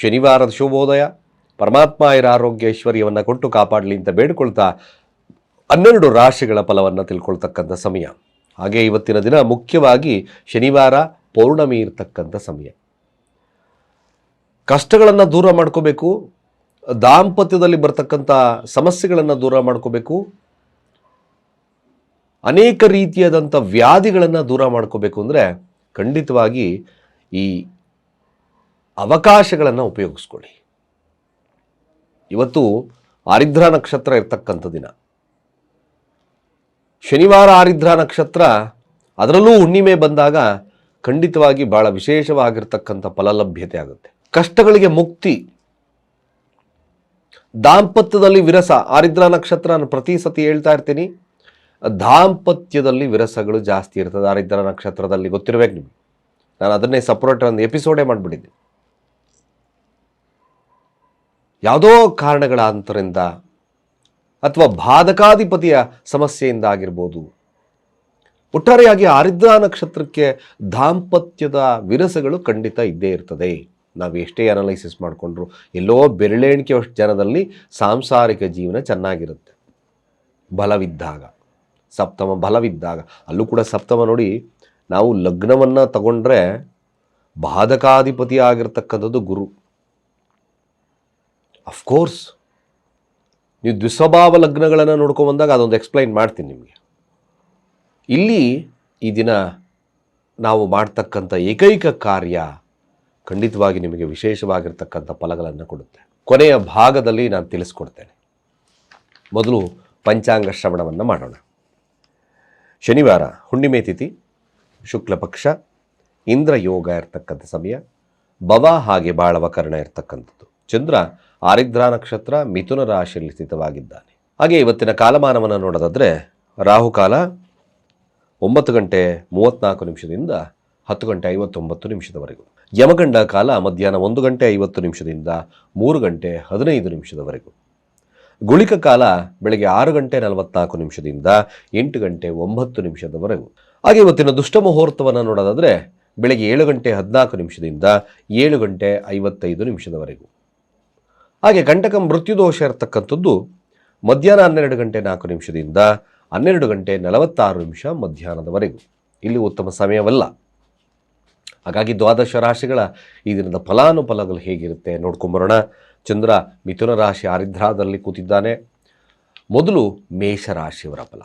ಶನಿವಾರದ ಶುಭೋದಯ. ಪರಮಾತ್ಮ ಇರ ಆರೋಗ್ಯ ಐಶ್ವರ್ಯವನ್ನು ಕೊಟ್ಟು ಕಾಪಾಡಲಿ ಅಂತ ಬೇಡಿಕೊಳ್ತಾ ಹನ್ನೆರಡು ರಾಶಿಗಳ ಫಲವನ್ನು ತಿಳ್ಕೊಳ್ತಕ್ಕಂಥ ಸಮಯ. ಹಾಗೆ ಇವತ್ತಿನ ದಿನ ಮುಖ್ಯವಾಗಿ ಶನಿವಾರ ಪೌರ್ಣಮಿ ಇರತಕ್ಕಂಥ ಸಮಯ. ಕಷ್ಟಗಳನ್ನು ದೂರ ಮಾಡ್ಕೋಬೇಕು. ದಾಂಪತ್ಯದಲ್ಲಿ ಬರ್ತಕ್ಕಂಥ ಸಮಸ್ಯೆಗಳನ್ನು ದೂರ ಮಾಡ್ಕೋಬೇಕು. ಅನೇಕ ರೀತಿಯಾದಂಥ ವ್ಯಾಧಿಗಳನ್ನು ದೂರ ಮಾಡ್ಕೋಬೇಕು ಅಂದರೆ ಖಂಡಿತವಾಗಿ ಈ ಅವಕಾಶಗಳನ್ನು ಉಪಯೋಗಿಸ್ಕೊಳ್ಳಿ. ಇವತ್ತು ಆರಿದ್ರ ನಕ್ಷತ್ರ ಇರ್ತಕ್ಕಂಥ ದಿನ. ಶನಿವಾರ ಆರಿದ್ರ ನಕ್ಷತ್ರ ಅದರಲ್ಲೂ ಹುಣ್ಣಿಮೆ ಬಂದಾಗ ಖಂಡಿತವಾಗಿ ಭಾಳ ವಿಶೇಷವಾಗಿರ್ತಕ್ಕಂಥ ಫಲಲಭ್ಯತೆ ಆಗುತ್ತೆ. ಕಷ್ಟಗಳಿಗೆ ಮುಕ್ತಿ. ದಾಂಪತ್ಯದಲ್ಲಿ ವಿರಸ. ಆರಿದ್ರ ನಕ್ಷತ್ರ ನಾನು ಪ್ರತಿ ಸತಿ ಹೇಳ್ತಾ ಇರ್ತೀನಿ. ದಾಂಪತ್ಯದಲ್ಲಿ ವಿರಸಗಳು ಜಾಸ್ತಿ ಇರ್ತದೆ ಆರಿದ್ರ ನಕ್ಷತ್ರದಲ್ಲಿ. ಗೊತ್ತಿರಬೇಕು ನಿಮಗೆ. ನಾನು ಅದನ್ನೇ ಸಪ್ರೇಟ್ ಒಂದು ಎಪಿಸೋಡೇ ಮಾಡಿಬಿಟ್ಟಿದ್ದೀನಿ. ಯಾವುದೋ ಕಾರಣಗಳ ಅಂತರಿಂದ ಅಥವಾ ಬಾಧಕಾಧಿಪತಿಯ ಸಮಸ್ಯೆಯಿಂದ ಆಗಿರ್ಬೋದು ಒಟ್ಟಾರೆಯಾಗಿ ಆರಿದ್ರ ನಕ್ಷತ್ರಕ್ಕೆ ದಾಂಪತ್ಯದ ವಿರಸಗಳು ಖಂಡಿತ ಇದ್ದೇ ಇರ್ತದೆ. ನಾವು ಎಷ್ಟೇ ಅನಲೈಸಿಸ್ ಮಾಡಿಕೊಂಡ್ರು ಎಲ್ಲೋ ಬೆರಳೆಣಿಕೆಯಷ್ಟು ಜನದಲ್ಲಿ ಸಾಂಸಾರಿಕ ಜೀವನ ಚೆನ್ನಾಗಿರುತ್ತೆ. ಬಲವಿದ್ದಾಗ, ಸಪ್ತಮ ಬಲವಿದ್ದಾಗ, ಅಲ್ಲೂ ಕೂಡ ಸಪ್ತಮ ನೋಡಿ ನಾವು ಲಗ್ನವನ್ನು ತಗೊಂಡ್ರೆ ಬಾಧಕಾಧಿಪತಿ ಆಗಿರ್ತಕ್ಕಂಥದ್ದು ಗುರು. ಅಫ್ಕೋರ್ಸ್ ನೀವು ದ್ವಿಸ್ವಭಾವ ಲಗ್ನಗಳನ್ನು ನೋಡ್ಕೊಂಡು ಬಂದಾಗ ಅದೊಂದು ಎಕ್ಸ್ಪ್ಲೈನ್ ಮಾಡ್ತೀನಿ ನಿಮಗೆ. ಇಲ್ಲಿ ಈ ದಿನ ನಾವು ಮಾಡ್ತಕ್ಕಂಥ ಏಕೈಕ ಕಾರ್ಯ ಖಂಡಿತವಾಗಿ ನಿಮಗೆ ವಿಶೇಷವಾಗಿರ್ತಕ್ಕಂಥ ಫಲಗಳನ್ನು ಕೊಡುತ್ತೆ. ಕೊನೆಯ ಭಾಗದಲ್ಲಿ ನಾನು ತಿಳಿಸ್ಕೊಡ್ತೇನೆ. ಮೊದಲು ಪಂಚಾಂಗ ಶ್ರವಣವನ್ನು ಮಾಡೋಣ. ಶನಿವಾರ, ಹುಣ್ಣಿಮೆ ತಿಥಿ, ಶುಕ್ಲ ಪಕ್ಷ ಇಂದ್ರ ಯೋಗ ಇರ್ತಕ್ಕಂಥ ಸಮಯ ಬವ ಹಾಗೆ ಬಾಳವ ಕರ್ಣ ಇರ್ತಕ್ಕಂಥದ್ದು. ಚಂದ್ರ ಆರಿದ್ರ ನಕ್ಷತ್ರ ಮಿಥುನ ರಾಶಿಯಲ್ಲಿ ಸ್ಥಿತವಾಗಿದ್ದಾನೆ. ಹಾಗೆ ಇವತ್ತಿನ ಕಾಲಮಾನವನ್ನು ನೋಡೋದಾದರೆ ರಾಹುಕಾಲ ಒಂಬತ್ತು ಗಂಟೆ ಮೂವತ್ತ್ನಾಲ್ಕು ನಿಮಿಷದಿಂದ ಹತ್ತು ಗಂಟೆ ಐವತ್ತೊಂಬತ್ತು ನಿಮಿಷದವರೆಗೂ. ಯಮಗಂಡ ಕಾಲ ಮಧ್ಯಾಹ್ನ ಒಂದು ಗಂಟೆ ಐವತ್ತು ನಿಮಿಷದಿಂದ ಮೂರು ಗಂಟೆ ಹದಿನೈದು ನಿಮಿಷದವರೆಗೂ. ಗುಳಿಕ ಕಾಲ ಬೆಳಗ್ಗೆ ಆರು ಗಂಟೆ ನಲವತ್ನಾಲ್ಕು ನಿಮಿಷದಿಂದ ಎಂಟು ಗಂಟೆ ಒಂಬತ್ತು ನಿಮಿಷದವರೆಗೂ. ಹಾಗೆ ಇವತ್ತಿನ ದುಷ್ಟ ಮುಹೂರ್ತವನ್ನು ನೋಡೋದಾದರೆ ಬೆಳಗ್ಗೆ ಏಳು ಗಂಟೆ ಹದಿನಾಲ್ಕು ನಿಮಿಷದಿಂದ ಏಳು ಗಂಟೆ ಐವತ್ತೈದು ನಿಮಿಷದವರೆಗೂ. ಹಾಗೆ ಮೃತ್ಯು ದೋಷ ಇರತಕ್ಕಂಥದ್ದು ಮಧ್ಯಾಹ್ನ ಹನ್ನೆರಡು ಗಂಟೆ ನಾಲ್ಕು ನಿಮಿಷದಿಂದ ಹನ್ನೆರಡು ಗಂಟೆ ನಲವತ್ತಾರು ನಿಮಿಷ ಮಧ್ಯಾಹ್ನದವರೆಗೂ. ಇಲ್ಲಿ ಉತ್ತಮ ಸಮಯವಲ್ಲ. ಹಾಗಾಗಿ ದ್ವಾದಶ ರಾಶಿಗಳ ಈ ದಿನದ ಫಲಾನುಫಲಗಳು ಹೇಗಿರುತ್ತೆ ನೋಡ್ಕೊಂಬರೋಣ. ಚಂದ್ರ ಮಿಥುನ ರಾಶಿ ಆರಿದ್ರಾದಲ್ಲಿ ಕೂತಿದ್ದಾನೆ. ಮೊದಲು ಮೇಷರಾಶಿಯವರ ಫಲ.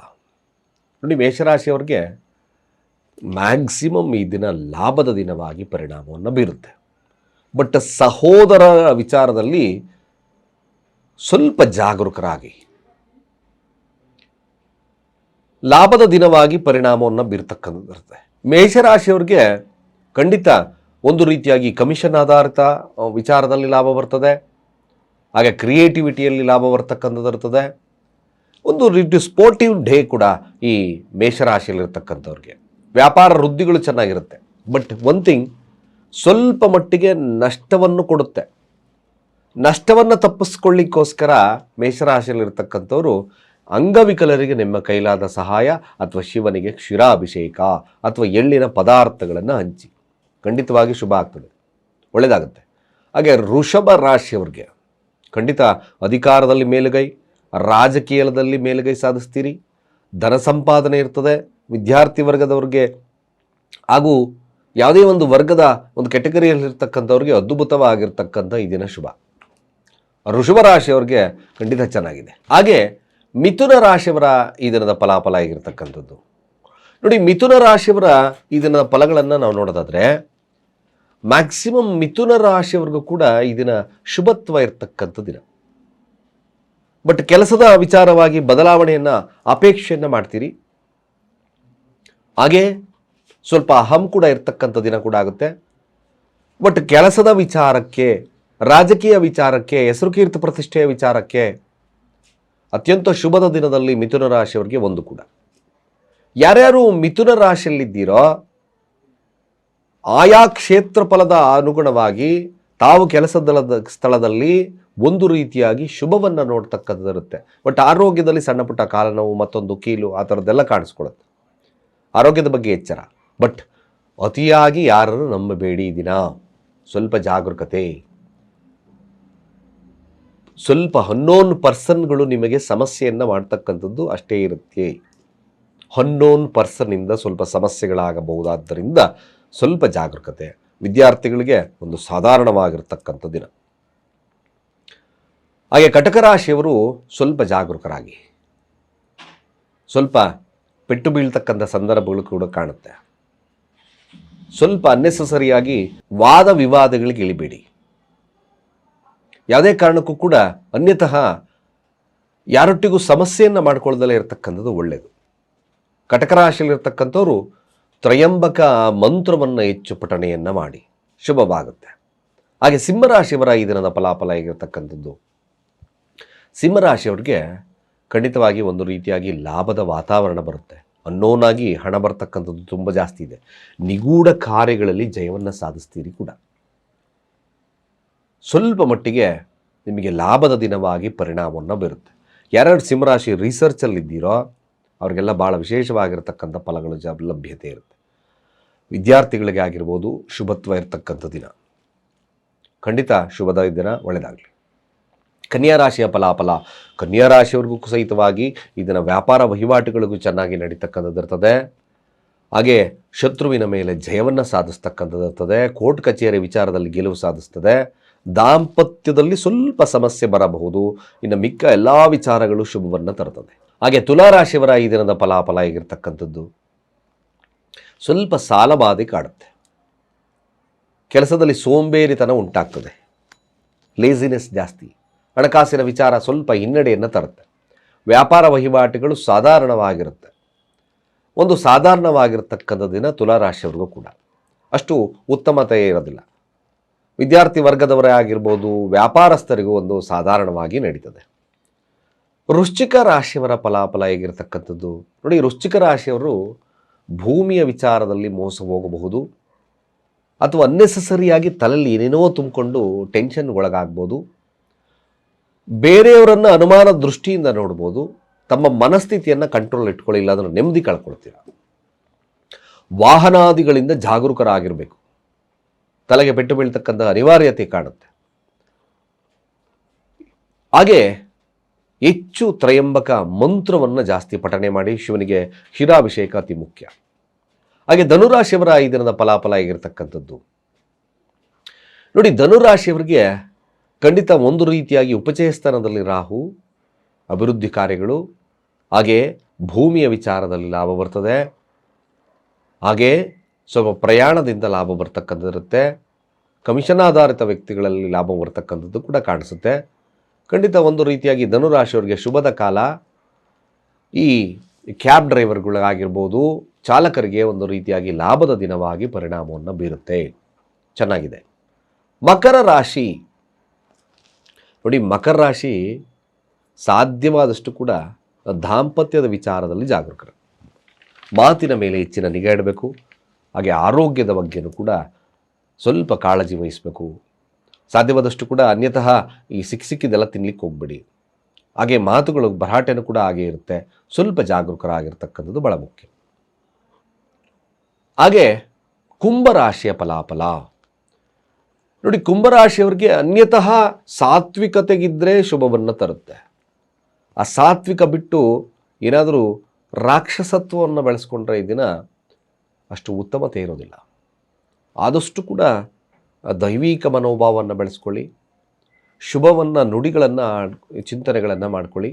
ನೋಡಿ, ಮೇಷರಾಶಿಯವರಿಗೆ ಮ್ಯಾಕ್ಸಿಮಮ್ ಈ ದಿನ ಲಾಭದ ದಿನವಾಗಿ ಪರಿಣಾಮವನ್ನು ಬೀರುತ್ತೆ. ಬಟ್ ಸಹೋದರ ವಿಚಾರದಲ್ಲಿ ಸ್ವಲ್ಪ ಜಾಗರೂಕರಾಗಿ. ಲಾಭದ ದಿನವಾಗಿ ಪರಿಣಾಮವನ್ನು ಬೀರ್ತಕ್ಕಂಥದ್ದಿರುತ್ತೆ ಮೇಷರಾಶಿಯವ್ರಿಗೆ ಖಂಡಿತ ಒಂದು ರೀತಿಯಾಗಿ ಕಮಿಷನ್ ಆಧಾರಿತ ವಿಚಾರದಲ್ಲಿ ಲಾಭ ಬರ್ತದೆ. ಹಾಗೆ ಕ್ರಿಯೇಟಿವಿಟಿಯಲ್ಲಿ ಲಾಭ ಬರ್ತಕ್ಕಂಥದ್ದು ಇರ್ತದೆ. ಒಂದು ರೀತಿ ಸ್ಪೋರ್ಟಿವ್ ಡೇ ಕೂಡ ಈ ಮೇಷರಾಶಿಯಲ್ಲಿರ್ತಕ್ಕಂಥವ್ರಿಗೆ. ವ್ಯಾಪಾರ ವೃದ್ಧಿಗಳು ಚೆನ್ನಾಗಿರುತ್ತೆ. ಬಟ್ ಒನ್ ಥಿಂಗ್ ಸ್ವಲ್ಪ ಮಟ್ಟಿಗೆ ನಷ್ಟವನ್ನು ಕೊಡುತ್ತೆ. ನಷ್ಟವನ್ನು ತಪ್ಪಿಸ್ಕೊಳ್ಳಿಕ್ಕೋಸ್ಕರ ಮೇಷರಾಶಿಯಲ್ಲಿರ್ತಕ್ಕಂಥವ್ರು ಅಂಗವಿಕಲರಿಗೆ ನಿಮ್ಮ ಕೈಲಾದ ಸಹಾಯ ಅಥವಾ ಶಿವನಿಗೆ ಕ್ಷೀರಾಭಿಷೇಕ ಅಥವಾ ಎಳ್ಳಿನ ಪದಾರ್ಥಗಳನ್ನು ಹಂಚಿ. ಖಂಡಿತವಾಗಿ ಶುಭ ಆಗ್ತದೆ. ಒಳ್ಳೆಯದಾಗುತ್ತೆ ಹಾಗೆ ಋಷಭ ರಾಶಿಯವ್ರಿಗೆ ಖಂಡಿತ ಅಧಿಕಾರದಲ್ಲಿ ಮೇಲುಗೈ ರಾಜಕೀಯದಲ್ಲಿ ಮೇಲುಗೈ ಸಾಧಿಸ್ತೀರಿ. ಧನ ಸಂಪಾದನೆ ಇರ್ತದೆ. ವಿದ್ಯಾರ್ಥಿ ವರ್ಗದವ್ರಿಗೆ ಹಾಗೂ ಯಾವುದೇ ಒಂದು ವರ್ಗದ ಒಂದು ಕೆಟಗರಿಯಲ್ಲಿರ್ತಕ್ಕಂಥವ್ರಿಗೆ ಅದ್ಭುತವಾಗಿರ್ತಕ್ಕಂಥ ಈ ದಿನ ಶುಭ. ಋಷಭ ರಾಶಿಯವ್ರಿಗೆ ಖಂಡಿತ ಚೆನ್ನಾಗಿದೆ. ಹಾಗೆ ಮಿಥುನ ರಾಶಿಯವರ ಈ ದಿನದ ಫಲಾಫಲ ಆಗಿರ್ತಕ್ಕಂಥದ್ದು. ನೋಡಿ, ಮಿಥುನ ರಾಶಿಯವರ ಈ ದಿನದ ಫಲಗಳನ್ನು ನಾವು ನೋಡೋದಾದರೆ ಮ್ಯಾಕ್ಸಿಮಮ್ ಮಿಥುನ ರಾಶಿಯವ್ರಿಗೂ ಕೂಡ ಈ ದಿನ ಶುಭತ್ವ ಇರತಕ್ಕಂಥ ದಿನ. ಬಟ್ ಕೆಲಸದ ವಿಚಾರವಾಗಿ ಬದಲಾವಣೆಯನ್ನು ಅಪೇಕ್ಷೆಯನ್ನು ಮಾಡ್ತೀರಿ. ಹಾಗೆ ಸ್ವಲ್ಪ ಅಹಂ ಕೂಡ ಇರ್ತಕ್ಕಂಥ ದಿನ ಕೂಡ ಆಗುತ್ತೆ. ಬಟ್ ಕೆಲಸದ ವಿಚಾರಕ್ಕೆ ರಾಜಕೀಯ ವಿಚಾರಕ್ಕೆ ಹೆಸರು ಕೀರ್ತಿ ಪ್ರತಿಷ್ಠೆಯ ವಿಚಾರಕ್ಕೆ ಅತ್ಯಂತ ಶುಭದ ದಿನದಲ್ಲಿ ಮಿಥುನ ರಾಶಿಯವರಿಗೆ ಒಂದು ಕೂಡ. ಯಾರ್ಯಾರು ಮಿಥುನ ರಾಶಿಯಲ್ಲಿದ್ದೀರೋ, ಆಯಾ ಕ್ಷೇತ್ರ ಫಲದ ಅನುಗುಣವಾಗಿ ತಾವು ಕೆಲಸದ ಸ್ಥಳದಲ್ಲಿ ಒಂದು ರೀತಿಯಾಗಿ ಶುಭವನ್ನು ನೋಡ್ತಕ್ಕಂಥದ್ದಿರುತ್ತೆ ಬಟ್ ಆರೋಗ್ಯದಲ್ಲಿ ಸಣ್ಣ ಪುಟ್ಟ ಕಾಲನೋವು, ಮತ್ತೊಂದು ಕೀಲು ಆ ಥರದ್ದೆಲ್ಲ ಕಾಣಿಸ್ಕೊಳ್ಳುತ್ತೆ ಆರೋಗ್ಯದ ಬಗ್ಗೆ ಎಚ್ಚರ. ಬಟ್ ಅತಿಯಾಗಿ ಯಾರನ್ನು ನಂಬಬೇಡಿ ದಿನ. ಸ್ವಲ್ಪ ಜಾಗರೂಕತೆ. ಸ್ವಲ್ಪ ಹನ್ನೋನ್ ಪರ್ಸನ್ಗಳು ನಿಮಗೆ ಸಮಸ್ಯೆಯನ್ನು ಮಾಡ್ತಕ್ಕಂಥದ್ದು ಅಷ್ಟೇ ಇರುತ್ತೆ. ಹನ್ನೋನ್ ಪರ್ಸನ್ನಿಂದ ಸ್ವಲ್ಪ ಸಮಸ್ಯೆಗಳಾಗಬಹುದಾದ್ದರಿಂದ ಸ್ವಲ್ಪ ಜಾಗರೂಕತೆ ವಿದ್ಯಾರ್ಥಿಗಳಿಗೆ ಒಂದು ಸಾಧಾರಣವಾಗಿರ್ತಕ್ಕಂಥ ದಿನ. ಹಾಗೆ ಕಟಕ ರಾಶಿಯವರು ಸ್ವಲ್ಪ ಜಾಗರೂಕರಾಗಿ ಸ್ವಲ್ಪ ಪೆಟ್ಟು ಬೀಳ್ತಕ್ಕಂಥ ಸಂದರ್ಭಗಳು ಕೂಡ ಕಾಣುತ್ತೆ. ಸ್ವಲ್ಪ ಅನ್ನೆಸಸರಿಯಾಗಿ ವಾದ ವಿವಾದಗಳಿಗೆ ಇಳಿಬೇಡಿ. ಯಾವುದೇ ಕಾರಣಕ್ಕೂ ಕೂಡ ಅನ್ಯತಃ ಯಾರೊಟ್ಟಿಗೂ ಸಮಸ್ಯೆಯನ್ನು ಮಾಡ್ಕೊಳ್ದಲೇ ಇರತಕ್ಕಂಥದ್ದು ಒಳ್ಳೆಯದು ಕಟಕ ರಾಶಿಯಲ್ಲಿರ್ತಕ್ಕಂಥವ್ರು ತ್ರಯಂಬಕ ಮಂತ್ರವನ್ನು ಹೆಚ್ಚು ಪಠಣೆಯನ್ನು ಮಾಡಿ. ಶುಭವಾಗುತ್ತೆ. ಹಾಗೆ ಸಿಂಹರಾಶಿಯವರ ಈ ದಿನದ ಫಲಾಫಲ ಆಗಿರ್ತಕ್ಕಂಥದ್ದು ಸಿಂಹರಾಶಿಯವ್ರಿಗೆ ಖಂಡಿತವಾಗಿ ಒಂದು ರೀತಿಯಾಗಿ ಲಾಭದ ವಾತಾವರಣ ಬರುತ್ತೆ. ಅನ್ನೋನಾಗಿ ಹಣ ಬರ್ತಕ್ಕಂಥದ್ದು ತುಂಬ ಜಾಸ್ತಿ ಇದೆ. ನಿಗೂಢ ಕಾರ್ಯಗಳಲ್ಲಿ ಜಯವನ್ನು ಸಾಧಿಸ್ತೀರಿ ಕೂಡ. ಸ್ವಲ್ಪ ಮಟ್ಟಿಗೆ ನಿಮಗೆ ಲಾಭದ ದಿನವಾಗಿ ಪರಿಣಾಮವನ್ನು ಬೀರುತ್ತೆ. ಯಾರ್ಯಾರು ಸಿಂಹರಾಶಿ ರಿಸರ್ಚಲ್ಲಿದ್ದೀರೋ ಅವರಿಗೆಲ್ಲ ಭಾಳ ವಿಶೇಷವಾಗಿರ್ತಕ್ಕಂಥ ಫಲಗಳು ಜ ಲಭ್ಯತೆ ಇರುತ್ತೆ. ವಿದ್ಯಾರ್ಥಿಗಳಿಗೆ ಆಗಿರ್ಬೋದು ಶುಭತ್ವ ಇರತಕ್ಕಂಥ ದಿನ. ಖಂಡಿತ ಶುಭದ ದಿನ ಒಳ್ಳೆಯದಾಗಲಿ ಕನ್ಯಾ ರಾಶಿಯ ಫಲಾಫಲ, ಕನ್ಯಾ ರಾಶಿಯವ್ರಿಗೂ ಸಹಿತವಾಗಿ ಇದನ್ನು ವ್ಯಾಪಾರ ವಹಿವಾಟುಗಳಿಗೂ ಚೆನ್ನಾಗಿ ನಡೀತಕ್ಕಂಥದ್ದಿರ್ತದೆ ಹಾಗೆ ಶತ್ರುವಿನ ಮೇಲೆ ಜಯವನ್ನು ಸಾಧಿಸ್ತಕ್ಕಂಥದ್ದಿರ್ತದೆ ಕೋರ್ಟ್ ಕಚೇರಿ ವಿಚಾರದಲ್ಲಿ ಗೆಲುವು ಸಾಧಿಸ್ತದೆ. ದಾಂಪತ್ಯದಲ್ಲಿ ಸ್ವಲ್ಪ ಸಮಸ್ಯೆ ಬರಬಹುದು. ಇನ್ನು ಮಿಕ್ಕ ಎಲ್ಲ ವಿಚಾರಗಳು ಶುಭವನ್ನು ತರುತ್ತದೆ ಹಾಗೆ ತುಲಾರಾಶಿಯವರ ಈ ದಿನದ ಫಲಾಫಲ ಆಗಿರ್ತಕ್ಕಂಥದ್ದು ಸ್ವಲ್ಪ ಸಾಲಬಾಧೆ ಕಾಡುತ್ತೆ. ಕೆಲಸದಲ್ಲಿ ಸೋಂಬೇರಿತನ ಉಂಟಾಗ್ತದೆ. ಲೇಸಿನೆಸ್ ಜಾಸ್ತಿ. ಹಣಕಾಸಿನ ವಿಚಾರ ಸ್ವಲ್ಪ ಹಿನ್ನಡೆಯನ್ನು ತರುತ್ತೆ. ವ್ಯಾಪಾರ ವಹಿವಾಟುಗಳು ಸಾಧಾರಣವಾಗಿರುತ್ತೆ. ಒಂದು ಸಾಧಾರಣವಾಗಿರತಕ್ಕಂಥ ದಿನ ತುಲಾರಾಶಿಯವ್ರಿಗೂ ಕೂಡ. ಅಷ್ಟು ಉತ್ತಮತೆ ಇರೋದಿಲ್ಲ. ವಿದ್ಯಾರ್ಥಿ ವರ್ಗದವರೇ ಆಗಿರ್ಬೋದು ವ್ಯಾಪಾರಸ್ಥರಿಗೂ ಒಂದು ಸಾಧಾರಣವಾಗಿ ನಡೀತದೆ. ವೃಶ್ಚಿಕ ರಾಶಿಯವರ ಫಲಾಫಲ ಹೇಗಿರ್ತಕ್ಕಂಥದ್ದು? ನೋಡಿ, ವೃಶ್ಚಿಕ ರಾಶಿಯವರು ಭೂಮಿಯ ವಿಚಾರದಲ್ಲಿ ಮೋಸ ಹೋಗಬಹುದು, ಅಥವಾ ಅನ್ನೆಸಸರಿಯಾಗಿ ತಲೆಯಲ್ಲಿ ಏನೇನೋ ತುಂಬಿಕೊಂಡು ಟೆನ್ಷನ್ಗೊಳಗಾಗ್ಬೋದು ಬೇರೆಯವರನ್ನು ಅನುಮಾನ ದೃಷ್ಟಿಯಿಂದ ನೋಡ್ಬೋದು, ತಮ್ಮ ಮನಸ್ಥಿತಿಯನ್ನು ಕಂಟ್ರೋಲ್ ಇಟ್ಕೊಳ್ಳಿಲ್ಲ ಅಂದ್ರೆ ನೆಮ್ಮದಿ ಕಳ್ಕೊಳ್ತೀರ. ವಾಹನಾದಿಗಳಿಂದ ಜಾಗರೂಕರಾಗಿರಬೇಕು. ತಲೆಗೆ ಪೆಟ್ಟು ಬೀಳ್ತಕ್ಕಂಥ ಅನಿವಾರ್ಯತೆ ಕಾಣುತ್ತೆ. ಹಾಗೆ ಹೆಚ್ಚು ತ್ರಯಂಬಕ ಮಂತ್ರವನ್ನು ಜಾಸ್ತಿ ಪಠಣೆ ಮಾಡಿ ಶಿವನಿಗೆ ಶಿರಾಭಿಷೇಕ ಅತಿ ಮುಖ್ಯ. ಹಾಗೆ ಧನುರಾಶಿಯವರ ಈ ದಿನದ ಫಲಾಫಲ ಆಗಿರ್ತಕ್ಕಂಥದ್ದು. ನೋಡಿ, ಧನುರಾಶಿಯವರಿಗೆ ಖಂಡಿತ ಒಂದು ರೀತಿಯಾಗಿ ಉಪಚಯ ಸ್ಥಾನದಲ್ಲಿ ರಾಹು, ಅಭಿವೃದ್ಧಿ ಕಾರ್ಯಗಳು, ಹಾಗೆ ಭೂಮಿಯ ವಿಚಾರದಲ್ಲಿ ಲಾಭ ಬರ್ತದೆ. ಹಾಗೆ ಸ್ವಲ್ಪ ಪ್ರಯಾಣದಿಂದ ಲಾಭ ಬರ್ತಕ್ಕಂಥದ್ದಿರುತ್ತೆ. ಕಮಿಷನ್ ಆಧಾರಿತ ವ್ಯಕ್ತಿಗಳಲ್ಲಿ ಲಾಭ ಬರ್ತಕ್ಕಂಥದ್ದು ಕೂಡ ಕಾಣಿಸುತ್ತೆ. ಖಂಡಿತ ಒಂದು ರೀತಿಯಾಗಿ ಧನುರಾಶಿಯವರಿಗೆ ಶುಭದ ಕಾಲ. ಈ ಕ್ಯಾಬ್ ಡ್ರೈವರ್ಗಳಾಗಿರ್ಬೋದು ಚಾಲಕರಿಗೆ ಒಂದು ರೀತಿಯಾಗಿ ಲಾಭದ ದಿನವಾಗಿ ಪರಿಣಾಮವನ್ನು ಬೀರುತ್ತೆ. ಚೆನ್ನಾಗಿದೆ. ಮಕರ ರಾಶಿ. ನೋಡಿ, ಮಕರ ರಾಶಿ ಸಾಧ್ಯವಾದಷ್ಟು ಕೂಡ ದಾಂಪತ್ಯದ ವಿಚಾರದಲ್ಲಿ ಜಾಗರೂಕರು. ಮಾತಿನ ಮೇಲೆ ಹೆಚ್ಚಿನ ನಿಗಾ ಇಡಬೇಕು. ಹಾಗೆ ಆರೋಗ್ಯದ ಬಗ್ಗೆನೂ ಕೂಡ ಸ್ವಲ್ಪ ಕಾಳಜಿ ವಹಿಸಬೇಕು. ಸಾಧ್ಯವಾದಷ್ಟು ಕೂಡ ಅನ್ಯತಃ ಈ ಸಿಕ್ಕ ಸಿಕ್ಕಿದೆಲ್ಲ ತಿನ್ಲಿಕ್ಕೆ ಹೋಗ್ಬೇಡಿ. ಹಾಗೆ ಮಾತುಗಳು ಭರಾಟೆನೂ ಕೂಡ ಹಾಗೆ ಇರುತ್ತೆ. ಸ್ವಲ್ಪ ಜಾಗರೂಕರಾಗಿರ್ತಕ್ಕಂಥದ್ದು ಬಹಳ ಮುಖ್ಯ. ಹಾಗೆ ಕುಂಭರಾಶಿಯ ಫಲಾಫಲ. ನೋಡಿ, ಕುಂಭರಾಶಿಯವರಿಗೆ ಅನ್ಯತಃ ಸಾತ್ವಿಕತೆಗಿದ್ದರೆ ಶುಭವನ್ನು ತರುತ್ತೆ. ಆ ಸಾತ್ವಿಕ ಬಿಟ್ಟು ಏನಾದರೂ ರಾಕ್ಷಸತ್ವವನ್ನು ಬೆಳೆಸ್ಕೊಂಡ್ರೆ ಈ ದಿನ ಅಷ್ಟು ಉತ್ತಮತೆ ಇರೋದಿಲ್ಲ ಆದಷ್ಟು ಕೂಡ ದೈವಿಕ ಮನೋಭಾವವನ್ನು ಬೆಳೆಸ್ಕೊಳ್ಳಿ, ಶುಭವನ್ನು, ನುಡಿಗಳನ್ನು, ಚಿಂತನೆಗಳನ್ನು ಮಾಡ್ಕೊಳ್ಳಿ.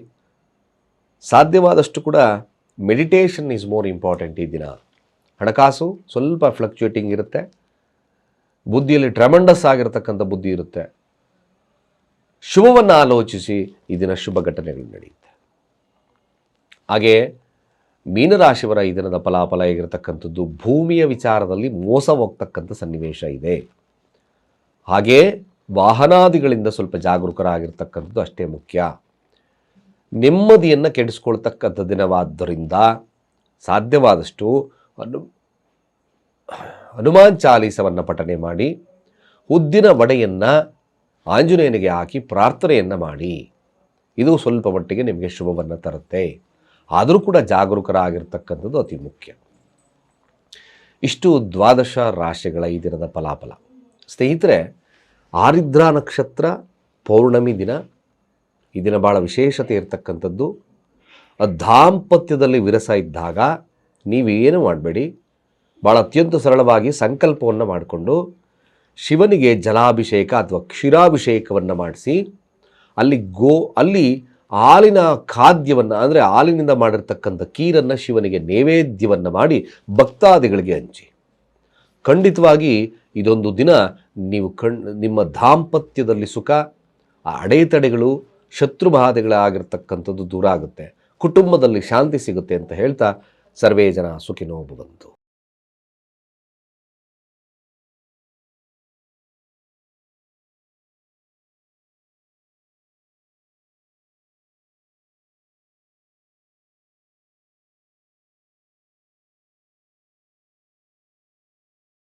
ಸಾಧ್ಯವಾದಷ್ಟು ಕೂಡ ಮೆಡಿಟೇಷನ್ ಈಸ್ ಮೋರ್ ಇಂಪಾರ್ಟೆಂಟ್ ಈ ದಿನ. ಹಣಕಾಸು ಸ್ವಲ್ಪ ಫ್ಲಕ್ಚುಯೇಟಿಂಗ್ ಇರುತ್ತೆ. ಬುದ್ಧಿಯಲ್ಲಿ ಟ್ರಮಂಡಸ್ ಆಗಿರತಕ್ಕಂಥ ಬುದ್ಧಿ ಇರುತ್ತೆ. ಶುಭವನ್ನು ಆಲೋಚಿಸಿ ಈ ದಿನ ಶುಭ ಘಟನೆಗಳು ನಡೆಯುತ್ತೆ. ಹಾಗೆ ಮೀನರಾಶಿಯವರ ಈ ದಿನದ ಫಲಾಫಲ ಹೇಗಿರತಕ್ಕಂಥದ್ದು? ಭೂಮಿಯ ವಿಚಾರದಲ್ಲಿ ಮೋಸ ಹೋಗ್ತಕ್ಕಂಥ ಸನ್ನಿವೇಶ ಇದೆ. ಹಾಗೇ ವಾಹನಾದಿಗಳಿಂದ ಸ್ವಲ್ಪ ಜಾಗರೂಕರಾಗಿರ್ತಕ್ಕಂಥದ್ದು ಅಷ್ಟೇ ಮುಖ್ಯ. ನೆಮ್ಮದಿಯನ್ನು ಕೆಡಿಸ್ಕೊಳ್ತಕ್ಕಂಥ ದಿನವಾದ್ದರಿಂದ ಸಾಧ್ಯವಾದಷ್ಟು ಅನು, ಹನುಮಾನ್ ಚಾಲೀಸವನ್ನು ಪಠನೆ ಮಾಡಿ, ಉದ್ದಿನ ವಡೆಯನ್ನು ಆಂಜನೇಯನಿಗೆ ಹಾಕಿ ಪ್ರಾರ್ಥನೆಯನ್ನು ಮಾಡಿ. ಇದು ಸ್ವಲ್ಪ ಮಟ್ಟಿಗೆ ನಿಮಗೆ ಶುಭವನ್ನು ತರುತ್ತೆ. ಆದರೂ ಕೂಡ ಜಾಗರೂಕರಾಗಿರ್ತಕ್ಕಂಥದ್ದು ಅತಿ ಮುಖ್ಯ. ಇಷ್ಟು ದ್ವಾದಶ ರಾಶಿಗಳ ಈ ದಿನದ ಫಲಾಫಲ. ಸ್ನೇಹಿತರೆ, ಆರಿದ್ರ ನಕ್ಷತ್ರ ಪೌರ್ಣಮಿ ದಿನ, ಈ ದಿನ ಭಾಳ ವಿಶೇಷತೆ ಇರತಕ್ಕಂಥದ್ದು. ದಾಂಪತ್ಯದಲ್ಲಿ ವಿರಸ ಇದ್ದಾಗ ನೀವೇನು ಮಾಡಬೇಡಿ. ಭಾಳ ಅತ್ಯಂತ ಸರಳವಾಗಿ ಸಂಕಲ್ಪವನ್ನು ಮಾಡಿಕೊಂಡು ಶಿವನಿಗೆ ಜಲಾಭಿಷೇಕ ಅಥವಾ ಕ್ಷೀರಾಭಿಷೇಕವನ್ನು ಮಾಡಿಸಿ ಅಲ್ಲಿ ಗೋ, ಅಲ್ಲಿ ಹಾಲಿನ ಖಾದ್ಯವನ್ನು, ಅಂದರೆ ಹಾಲಿನಿಂದ ಮಾಡಿರ್ತಕ್ಕಂಥ ಕೀರನ್ನು ಶಿವನಿಗೆ ನೈವೇದ್ಯವನ್ನು ಮಾಡಿ ಭಕ್ತಾದಿಗಳಿಗೆ ಹಂಚಿ. ಖಂಡಿತವಾಗಿ ಇದೊಂದು ದಿನ ನೀವು ಕಣ್, ನಿಮ್ಮ ದಾಂಪತ್ಯದಲ್ಲಿ ಸುಖ, ಆ ಅಡೆತಡೆಗಳು ಶತ್ರುಬಾಧೆಗಳಾಗಿರ್ತಕ್ಕಂಥದ್ದು ದೂರ ಆಗುತ್ತೆ. ಕುಟುಂಬದಲ್ಲಿ ಶಾಂತಿ ಸಿಗುತ್ತೆ ಅಂತ ಹೇಳ್ತಾ ಸರ್ವೇ ಜನ ಸುಖಿನೋ ಭವಂತು.